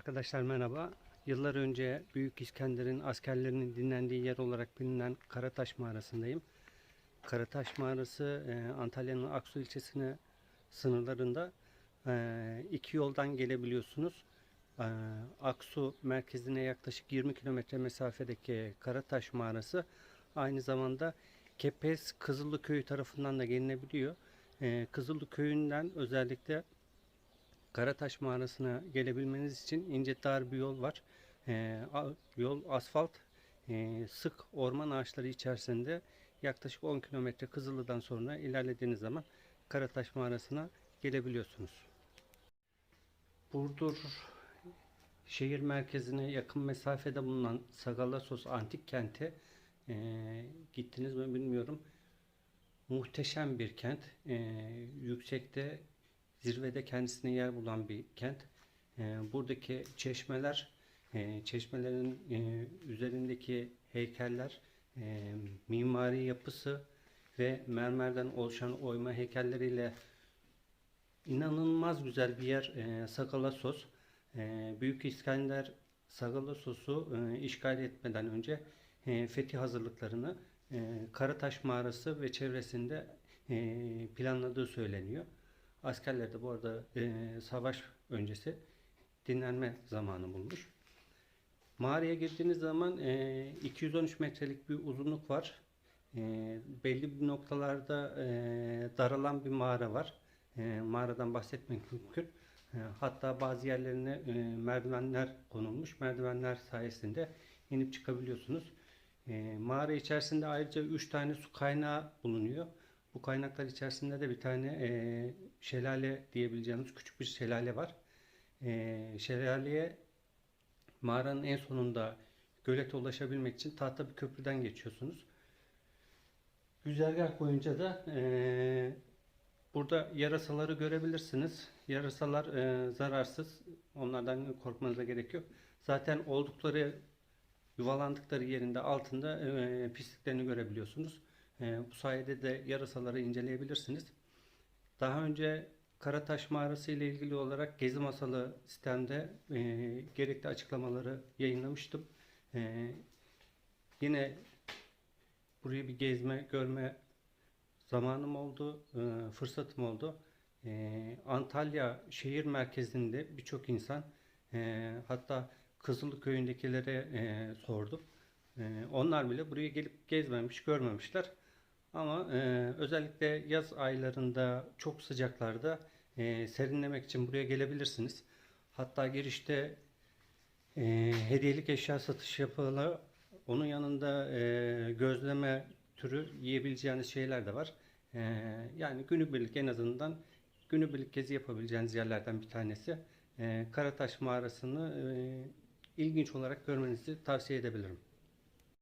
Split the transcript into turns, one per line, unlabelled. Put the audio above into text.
Arkadaşlar merhaba. Yıllar önce Büyük İskender'in askerlerinin dinlendiği yer olarak bilinen Karataş Mağarası'ndayım. Karataş Mağarası e, Antalya'nın Aksu ilçesine sınırlarında e, iki yoldan gelebiliyorsunuz. E, Aksu merkezine yaklaşık 20 kilometre mesafedeki Karataş Mağarası aynı zamanda Kepez Kızıllı Köyü tarafından da gelinebiliyor. Kızıllı Köyü'nden özellikle Karataş mağarasına gelebilmeniz için ince dar bir yol var. A- yol asfalt, ee, sık orman ağaçları içerisinde yaklaşık 10 kilometre Kızıllı'dan sonra ilerlediğiniz zaman Karataş mağarasına gelebiliyorsunuz. Burdur şehir merkezine yakın mesafede bulunan Sagalassos antik kenti ee, gittiniz mi bilmiyorum. Muhteşem bir kent. Ee, yüksekte zirvede kendisine yer bulan bir kent. Ee, buradaki çeşmeler, e, çeşmelerin e, üzerindeki heykeller, e, mimari yapısı ve mermerden oluşan oyma heykelleriyle inanılmaz güzel bir yer Sakalassos. Büyük İskender Sagalassos'u işgal etmeden önce fethi hazırlıklarını Karataş Mağarası ve çevresinde planladığı söyleniyor. Askerler de bu arada e, savaş öncesi dinlenme zamanı bulmuş. Mağaraya girdiğiniz zaman e, 213 metrelik bir uzunluk var. E, belli bir noktalarda e, daralan bir mağara var. E, mağaradan bahsetmek mümkün. E, hatta bazı yerlerine e, merdivenler konulmuş. Merdivenler sayesinde inip çıkabiliyorsunuz. E, mağara içerisinde ayrıca 3 tane su kaynağı bulunuyor. Bu kaynaklar içerisinde de bir tane e, şelale diyebileceğimiz küçük bir şelale var. E, şelaleye mağaranın en sonunda gölete ulaşabilmek için tahta bir köprüden geçiyorsunuz. Güzergah boyunca da e, burada yarasaları görebilirsiniz. Yarasalar e, zararsız. Onlardan korkmanıza gerek yok. Zaten oldukları yuvalandıkları yerinde altında e, pisliklerini görebiliyorsunuz. E, bu sayede de yarasaları inceleyebilirsiniz. Daha önce Karataş Mağarası ile ilgili olarak Gezi Masalı sistemde e, gerekli açıklamaları yayınlamıştım. E, yine burayı bir gezme, görme zamanım oldu, e, fırsatım oldu. Antalya şehir merkezinde birçok insan, hatta Kızıllı köyündekilere sordum. Onlar bile buraya gelip gezmemiş, görmemişler. Ama e, özellikle yaz aylarında çok sıcaklarda e, serinlemek için buraya gelebilirsiniz. Hatta girişte e, hediyelik eşya satışı yapılır. Onun yanında e, gözleme türü yiyebileceğiniz şeyler de var. E, yani günübirlik en azından günübirlik gezi yapabileceğiniz yerlerden bir tanesi. E, Karataş mağarasını e, ilginç olarak görmenizi tavsiye edebilirim.